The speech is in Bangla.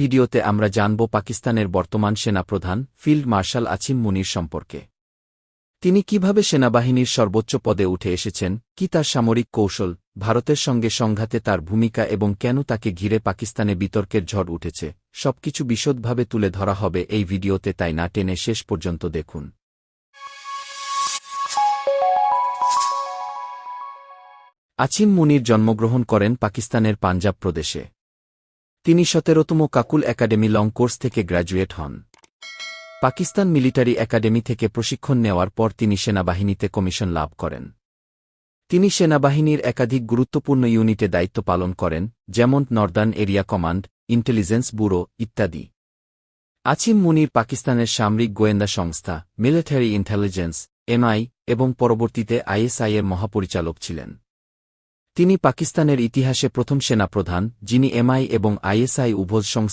ভিডিওতে আমরা জানব পাকিস্তানের বর্তমান সেনাপ্রধান, ফিল্ড মার্শাল আছিম মুনির সম্পর্কে। তিনি কীভাবে সেনাবাহিনীর সর্বোচ্চ পদে উঠে এসেছেন, কি তার সামরিক কৌশল, ভারতের সঙ্গে সংঘাতে তার ভূমিকা এবং কেন তাকে ঘিরে পাকিস্তানে বিতর্কের ঝড় উঠেছে, সবকিছু বিশদভাবে তুলে ধরা হবে এই ভিডিওতে, তাই না টেনে শেষ পর্যন্ত দেখুন। আছিম মুনির জন্মগ্রহণ করেন পাকিস্তানের পাঞ্জাব প্রদেশে। তিনি সতেরোতম কাকুল একাডেমি লং কোর্স থেকে গ্র্যাজুয়েট হন। পাকিস্তান মিলিটারি একাডেমি থেকে প্রশিক্ষণ নেওয়ার পর তিনি সেনাবাহিনীতে কমিশন লাভ করেন। তিনি সেনাবাহিনীর একাধিক গুরুত্বপূর্ণ ইউনিটে দায়িত্ব পালন করেন, যেমন northern area command, intelligence bureau ইত্যাদি। আছিম মুনির পাকিস্তানের সামরিক গোয়েন্দা সংস্থা, মিলিটারি ইন্টেলিজেন্স, এমআই, এবং পরবর্তীতে আইএসআইয়ের মহাপরিচালক ছিলেন। তিনি পাকিস্তানের ইতিহাসে প্রথম সেনাপ্রধান যিনি এমআই এবং আইএসআই উভয় সংস্থা